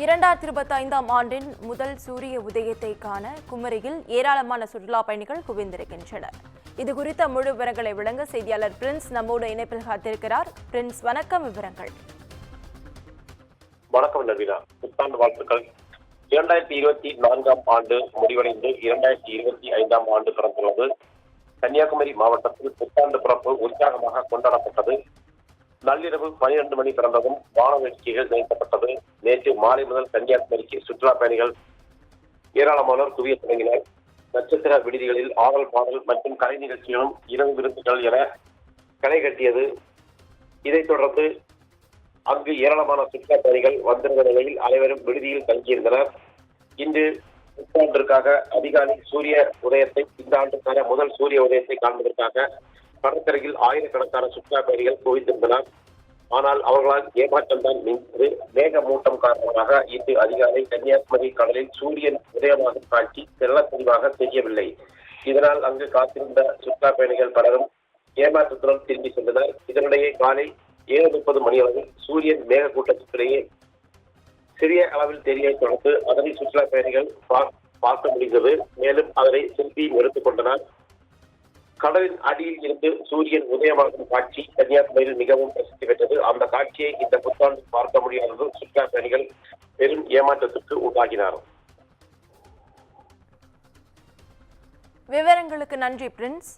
இரண்டாயிரத்தி இருபத்தி ஐந்தாம் ஆண்டின் முதல் சூரிய உதயத்தை காண குமரியில் ஏராளமான சுற்றுலா பயணிகள் குவிந்திருக்கின்றனர். இது குறித்த முழு விவரங்களை விளங்க செய்தியாளர் பிரின்ஸ் நம்மோடு இணைப்பில் காத்திருக்கிறார். பிரின்ஸ் வணக்கம் விவரங்கள். வணக்கம் நவீனா. புத்தாண்டு வாழ்த்துக்கள். இரண்டாயிரத்தி இருபத்தி நான்காம் ஆண்டு முடிவடைந்து இரண்டாயிரத்தி இருபத்தி ஐந்தாம் ஆண்டு பிறந்துள்ளது. கன்னியாகுமரி மாவட்டத்தில் புத்தாண்டு பிறப்பு உற்சாகமாக கொண்டாடப்பட்டது. நள்ளிரவு பனிரெண்டு மணி பிறந்ததும் வான வேடிக்கைகள் நிகழ்த்தப்பட்டது. நேற்று மாலை முதல் கன்னியாகுமரிக்கு சுற்றுலா பயணிகள் ஏராளமானோர் குவிய தொடங்கினர். நட்சத்திர விடுதிகளில் ஆடல் பாடல் மற்றும் கலை நிகழ்ச்சிகளும் இரவு விருந்துகள் என களை கட்டியது. இதைத் தொடர்ந்து அங்கு ஏராளமான சுற்றுலா பயணிகள் வந்திருந்த நிலையில் அனைவரும் விடுதியில் தங்கியிருந்தனர். இன்று புத்தாண்டிற்காக அதிகாலை சூரிய உதயத்தை இந்த ஆண்டுக்கான முதல் சூரிய உதயத்தை காண்பதற்காக கடற்கரையில் ஆயிரக்கணக்கான சுற்றுலா பயணிகள் குவிந்திருந்தனர். ஆனால் அவர்களால் ஏமாற்றம் தான் மிஞ்சது மேக மூட்டம் காரணமாக இன்று அதிகாலை கன்னியாகுமரி கடலில் சூரியன் உதயமாகும் காட்சி தெள்ள தெளிவாக தெரியவில்லை. இதனால் அங்கு காத்திருந்த சுற்றுலா பயணிகள் பலரும் ஏமாற்றத்துடன் திரும்பி சென்றனர். இதனிடையே காலை ஏழு முப்பது மணியளவில் சூரியன் மேக கூட்டத்திற்கிடையே சிறிய அளவில் தெரிய தொடர்ந்து அதனை சுற்றுலா பயணிகள் பா- பார்க்க முடிந்தது. மேலும் அதனை செல்பி எடுத்துக் கொண்டனர். கடலின் அடியில் இருந்து சூரியன் உதயமாகும் காட்சி கன்னியாகுமரியில் மிகவும் பிரசித்தி பெற்றது. அந்த காட்சியை இந்த புத்தாண்டு பார்க்க முடியாதது சுற்றுலா பயணிகள் பெரும் ஏமாற்றத்திற்கு உண்டாகினார் விவரங்களுக்கு நன்றி பிரின்ஸ்.